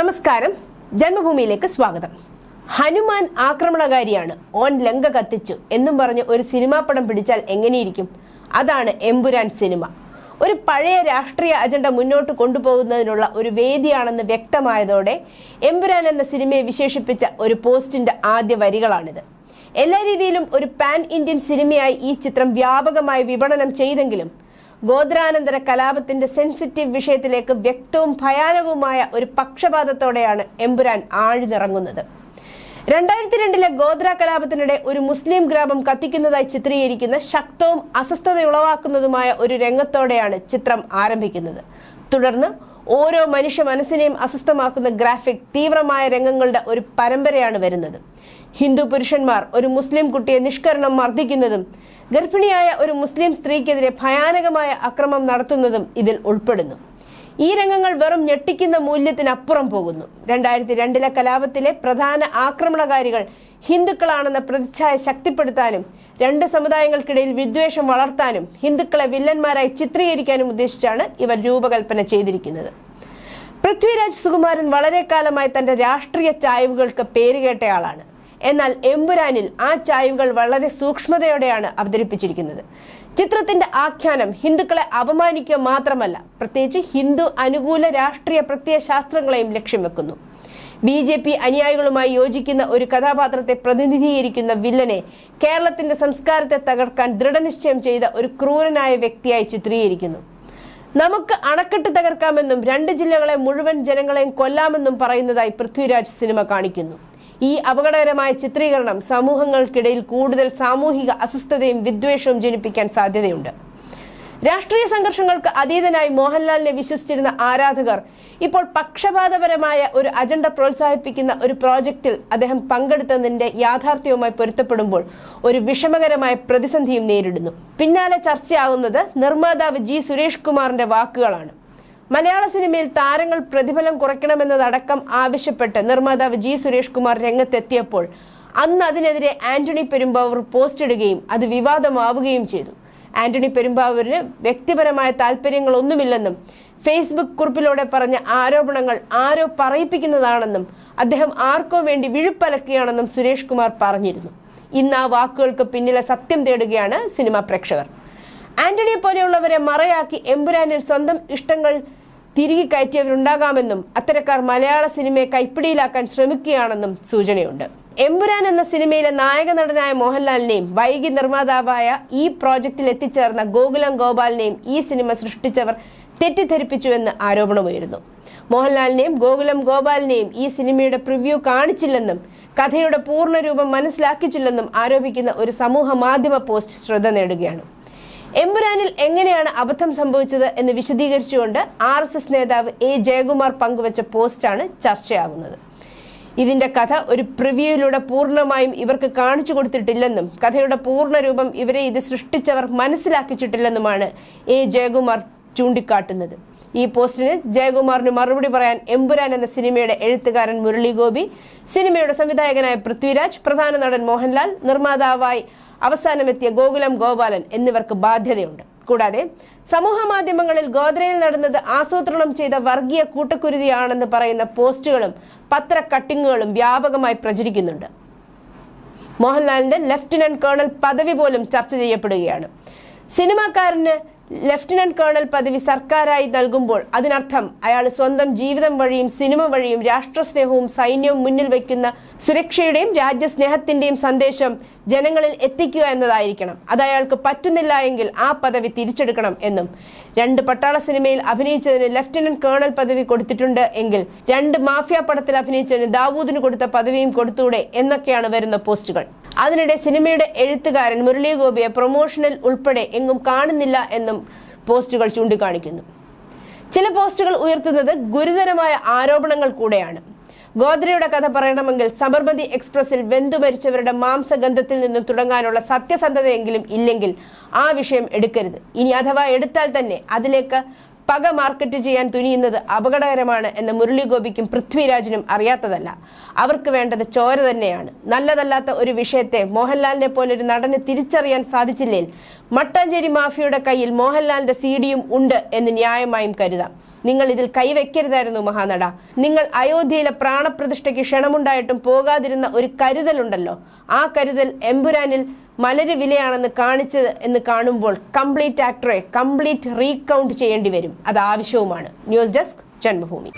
നമസ്കാരം. ജന്മഭൂമിയിലേക്ക് സ്വാഗതം. ഹനുമാൻ ആക്രമണകാരിയാണ്. ഓൻ ലങ്ക കത്തിച്ചു എന്നും പറഞ്ഞ് ഒരു സിനിമാ പടം പിടിച്ചാൽ എങ്ങനെയിരിക്കും? അതാണ് എമ്പുരാൻ സിനിമ. ഒരു പഴയ രാഷ്ട്രീയ അജണ്ട മുന്നോട്ട് കൊണ്ടുപോകുന്നതിനുള്ള ഒരു വേദിയാണെന്ന് വ്യക്തമായതോടെ എമ്പുരാൻ എന്ന സിനിമയെ വിശേഷിപ്പിച്ച ഒരു പോസ്റ്റിന്റെ ആദ്യ വരികളാണിത്. എല്ലാ രീതിയിലും ഒരു പാൻ ഇന്ത്യൻ സിനിമയായി ഈ ചിത്രം വ്യാപകമായി വിപണനം ചെയ്തെങ്കിലും ഗോദ്രാനന്തര കലാപത്തിന്റെ സെൻസിറ്റീവ് വിഷയത്തിലേക്ക് വ്യക്തവും ഭയാനകവുമായ ഒരു പക്ഷപാതത്തോടെയാണ് എമ്പുരാൻ ആഴ്ന്നിറങ്ങുന്നത്. രണ്ടായിരത്തി രണ്ടിലെ ഗോത്ര കലാപത്തിനിടെ ഒരു മുസ്ലിം ഗ്രാമം കത്തിക്കുന്നതായി ചിത്രീകരിക്കുന്ന ശക്തവും അസ്വസ്ഥത ഉളവാക്കുന്നതുമായ ഒരു രംഗത്തോടെയാണ് ചിത്രം ആരംഭിക്കുന്നത്. തുടർന്ന് ഓരോ മനുഷ്യ മനസ്സിനെയും അസ്വസ്ഥമാക്കുന്ന ഗ്രാഫിക് തീവ്രമായ രംഗങ്ങളുടെ ഒരു പരമ്പരയാണ് വരുന്നത്. ഹിന്ദു പുരുഷന്മാർ ഒരു മുസ്ലിം കുട്ടിയെ നിഷ്കരണം മർദ്ദിക്കുന്നതും ഗർഭിണിയായ ഒരു മുസ്ലിം സ്ത്രീക്കെതിരെ ഭയാനകമായ അക്രമം നടത്തുന്നതും ഇതിൽ ഉൾപ്പെടുന്നു. ഈ രംഗങ്ങൾ വെറും ഞെട്ടിക്കുന്ന മൂല്യത്തിനപ്പുറം പോകുന്നു. രണ്ടായിരത്തി രണ്ടിലെ കലാപത്തിലെ പ്രധാന ആക്രമണകാരികൾ ഹിന്ദുക്കളാണെന്ന പ്രതിച്ഛായ ശക്തിപ്പെടുത്താനും രണ്ട് സമുദായങ്ങൾക്കിടയിൽ വിദ്വേഷം വളർത്താനും ഹിന്ദുക്കളെ വില്ലന്മാരായി ചിത്രീകരിക്കാനും ഉദ്ദേശിച്ചാണ് ഇവർ രൂപകൽപ്പന ചെയ്തിരിക്കുന്നത്. പൃഥ്വിരാജ് സുകുമാരൻ വളരെ കാലമായി തന്റെ രാഷ്ട്രീയ ചായ്വുകൾക്ക് പേരുകേട്ടയാളാണ് എന്നാൽ എമ്പുരാനിൽ ആ ചായ്വുകൾ വളരെ സൂക്ഷ്മതയോടെയാണ് അവതരിപ്പിച്ചിരിക്കുന്നത്. ചിത്രത്തിന്റെ ആഖ്യാനം ഹിന്ദുക്കളെ അപമാനിക്കുക മാത്രമല്ല പ്രത്യേകിച്ച് ഹിന്ദു അനുകൂല രാഷ്ട്രീയ പ്രത്യയശാസ്ത്രങ്ങളെയും ലക്ഷ്യം വെക്കുന്നു. ബി ജെ പി അനുയായികളുമായി യോജിക്കുന്ന ഒരു കഥാപാത്രത്തെ പ്രതിനിധീകരിക്കുന്ന വില്ലനെ കേരളത്തിന്റെ സംസ്കാരത്തെ തകർക്കാൻ ദൃഢനിശ്ചയം ചെയ്ത ഒരു ക്രൂരനായ വ്യക്തിയായി ചിത്രീകരിക്കുന്നു. നമുക്ക് അണക്കെട്ട് തകർക്കാമെന്നും രണ്ട് ജില്ലകളെ മുഴുവൻ ജനങ്ങളെയും കൊല്ലാമെന്നും പറയുന്നതായി പൃഥ്വിരാജ് സിനിമ കാണിക്കുന്നു. ഈ അപകടകരമായ ചിത്രീകരണം സമൂഹങ്ങൾക്കിടയിൽ കൂടുതൽ സാമൂഹിക അസ്വസ്ഥതയും വിദ്വേഷവും ജനിപ്പിക്കാൻ സാധ്യതയുണ്ട്. രാഷ്ട്രീയ സംഘർഷങ്ങൾക്ക് അതീതനായി മോഹൻലാലിനെ വിശ്വസിച്ചിരുന്ന ആരാധകർ ഇപ്പോൾ പക്ഷപാതപരമായ ഒരു അജണ്ട പ്രോത്സാഹിപ്പിക്കുന്ന ഒരു പ്രോജക്റ്റിൽ അദ്ദേഹം പങ്കെടുത്തതിന്റെ യാഥാർത്ഥ്യവുമായി പൊരുത്തപ്പെടുമ്പോൾ ഒരു വിഷമകരമായ പ്രതിസന്ധിയും നേരിടുന്നു. പിന്നാലെ ചർച്ചയാകുന്നത് നിർമ്മാതാവ് ജി സുരേഷ് കുമാറിന്റെ വാക്കുകളാണ്. മലയാള സിനിമയിൽ താരങ്ങൾ പ്രതിഫലം കുറയ്ക്കണമെന്നതടക്കം ആവശ്യപ്പെട്ട് നിർമ്മാതാവ് ജി സുരേഷ് കുമാർ രംഗത്തെത്തിയപ്പോൾ അന്ന് അതിനെതിരെ ആന്റണി പെരുമ്പാവൂർ പോസ്റ്റ് ഇടുകയും അത് വിവാദമാവുകയും ചെയ്തു. ആന്റണി പെരുമ്പാവൂരിന് വ്യക്തിപരമായ താല്പര്യങ്ങളൊന്നുമില്ലെന്നും ഫേസ്ബുക്ക് കുറിപ്പിലൂടെ പറഞ്ഞ ആരോപണങ്ങൾ ആരോ പറയിപ്പിക്കുന്നതാണെന്നും അദ്ദേഹം ആർക്കോ വേണ്ടി വിഴുപ്പലക്കുകയാണെന്നും സുരേഷ് കുമാർ പറഞ്ഞിരുന്നു. ഇന്ന് ആ വാക്കുകൾക്ക് പിന്നിലെ സത്യം തേടുകയാണ് സിനിമാ പ്രേക്ഷകർ. ആന്റണിയെ പോലെയുള്ളവരെ മറയാക്കി എമ്പുരാനിൽ സ്വന്തം ഇഷ്ടങ്ങൾ തിരികെ കയറ്റിയവരുണ്ടാകാമെന്നും അത്തരക്കാർ മലയാള സിനിമയെ കൈപ്പിടിയിലാക്കാൻ ശ്രമിക്കുകയാണെന്നും സൂചനയുണ്ട്. എമ്പുരാൻ എന്ന സിനിമയിലെ നായക നടനായ മോഹൻലാലിനെയും വൈകി നിർമ്മാതാവായ ഈ പ്രോജക്റ്റിൽ എത്തിച്ചേർന്ന ഗോകുലം ഗോപാലിനെയും ഈ സിനിമ സൃഷ്ടിച്ചവർ തെറ്റിദ്ധരിപ്പിച്ചുവെന്ന് ആരോപണമുയരുന്നു. മോഹൻലാലിനെയും ഗോകുലം ഗോപാലിനെയും ഈ സിനിമയുടെ പ്രിവ്യൂ കാണിച്ചില്ലെന്നും കഥയുടെ പൂർണരൂപം മനസ്സിലാക്കിച്ചില്ലെന്നും ആരോപിക്കുന്ന ഒരു സമൂഹ മാധ്യമ പോസ്റ്റ് ശ്രദ്ധ നേടുകയാണ്. എമ്പുരാനിൽ എങ്ങനെയാണ് അബദ്ധം സംഭവിച്ചത് എന്ന് വിശദീകരിച്ചുകൊണ്ട് ആർ എസ് എസ് നേതാവ് എ ജയകുമാർ പങ്കുവച്ച പോസ്റ്റാണ് ചർച്ചയാകുന്നത്. ഇതിന്റെ കഥ ഒരു പ്രിവ്യൂയിലൂടെ പൂർണമായും ഇവർക്ക് കാണിച്ചു കൊടുത്തിട്ടില്ലെന്നും കഥയുടെ പൂർണ രൂപം ഇവരെ ഇത് സൃഷ്ടിച്ചവർ മനസ്സിലാക്കിച്ചിട്ടില്ലെന്നുമാണ് എ ജയകുമാർ ചൂണ്ടിക്കാട്ടുന്നത്. ഈ പോസ്റ്റിന് ജയകുമാറിന് മറുപടി പറയാൻ എമ്പുരാൻ എന്ന സിനിമയുടെ എഴുത്തുകാരൻ മുരളി ഗോപി സിനിമയുടെ സംവിധായകനായ പൃഥ്വിരാജ് പ്രധാന നടൻ മോഹൻലാൽ നിർമ്മാതാവായി അവസാനമെത്തിയ ഗോകുലം ഗോപാലൻ എന്നിവർക്ക് ബാധ്യതയുണ്ട്. കൂടാതെ സമൂഹ മാധ്യമങ്ങളിൽ ഗോദ്രയിൽ നടന്നത് ആസൂത്രണം ചെയ്ത വർഗീയ കൂട്ടക്കുരുതിയാണെന്ന് പറയുന്ന പോസ്റ്റുകളും പത്ര കട്ടിങ്ങുകളും വ്യാപകമായി പ്രചരിക്കുന്നുണ്ട്. മോഹൻലാലിന്റെ ലഫ്റ്റനന്റ് കേണൽ പദവി പോലും ചർച്ച ചെയ്യപ്പെടുകയാണ്. സിനിമാക്കാരന് ലഫ്റ്റനന്റ് കേണൽ പദവി സർക്കാരായി നൽകുമ്പോൾ അതിനർത്ഥം അയാൾ സ്വന്തം ജീവിതം വഴിയും സിനിമ വഴിയും രാഷ്ട്രസ്നേഹവും സൈന്യവും മുന്നിൽ വയ്ക്കുന്ന സുരക്ഷയുടെയും രാജ്യസ്നേഹത്തിന്റെയും സന്ദേശം ജനങ്ങളിൽ എത്തിക്കുക എന്നതായിരിക്കണം. അത് അയാൾക്ക് പറ്റുന്നില്ല എങ്കിൽ ആ പദവി തിരിച്ചെടുക്കണം എന്നും. രണ്ട് പട്ടാള സിനിമയിൽ അഭിനയിച്ചതിന് ലഫ്റ്റനന്റ് കേണൽ പദവി കൊടുത്തിട്ടുണ്ട് എങ്കിൽ രണ്ട് മാഫിയ പടത്തിൽ അഭിനയിച്ചതിന് ദാവൂദിന് കൊടുത്ത പദവിയും കൊടുത്തൂടെ എന്നൊക്കെയാണ് വരുന്ന പോസ്റ്റുകൾ. അതിനിടെ സിനിമയുടെ എഴുത്തുകാരൻ മുരളി ഗോപിയെ പ്രൊമോഷനിൽ ഉൾപ്പെടെ എങ്ങും കാണുന്നില്ല എന്നും പോസ്റ്റുകൾ ചൂണ്ടിക്കാണിക്കുന്നു. ചില പോസ്റ്റുകൾ ഉയർത്തുന്നത് ഗുരുതരമായ ആരോപണങ്ങൾ കൂടെയാണ്. ഗോദ്രയുടെ കഥ പറയണമെങ്കിൽ സബർമതി എക്സ്പ്രസിൽ വെന്തു മരിച്ചവരുടെ മാംസഗന്ധത്തിൽ നിന്നും തുടങ്ങാനുള്ള സത്യസന്ധതയെങ്കിലും ഇല്ലെങ്കിൽ ആ വിഷയം എടുക്കരുത്. ഇനി അഥവാ എടുത്താൽ തന്നെ അതിലേക്ക് പക മാർക്കറ്റ് ചെയ്യാൻ തുനിയുന്നത് അപകടകരമാണ് എന്ന് മുരളിഗോപിക്കും പൃഥ്വിരാജിനും അറിയാത്തതല്ല. അവർക്ക് വേണ്ടത് ചോര തന്നെയാണ്. നല്ലതല്ലാത്ത ഒരു വിഷയത്തെ മോഹൻലാലിനെ പോലൊരു നടന് തിരിച്ചറിയാൻ സാധിച്ചില്ലേൽ മട്ടാഞ്ചേരി മാഫിയുടെ കയ്യിൽ മോഹൻലാലിന്റെ സി ഡിയും ഉണ്ട് എന്ന് ന്യായമായും കരുതാം. നിങ്ങൾ ഇതിൽ കൈവയ്ക്കരുതായിരുന്നു മഹാനട. നിങ്ങൾ അയോധ്യയിലെ പ്രാണപ്രതിഷ്ഠയ്ക്ക് ക്ഷണമുണ്ടായിട്ടും പോകാതിരുന്ന ഒരു കരുതലുണ്ടല്ലോ. ആ കരുതൽ എമ്പുരാനിൽ മലര് വിലയാണെന്ന് കാണിച്ചത് എന്ന് കാണുമ്പോൾ കംപ്ലീറ്റ് ആക്ടറെ കംപ്ലീറ്റ് റീകൗണ്ട് ചെയ്യേണ്ടി വരും. അത് ആവശ്യവുമാണ്. News desk Janmabhumi.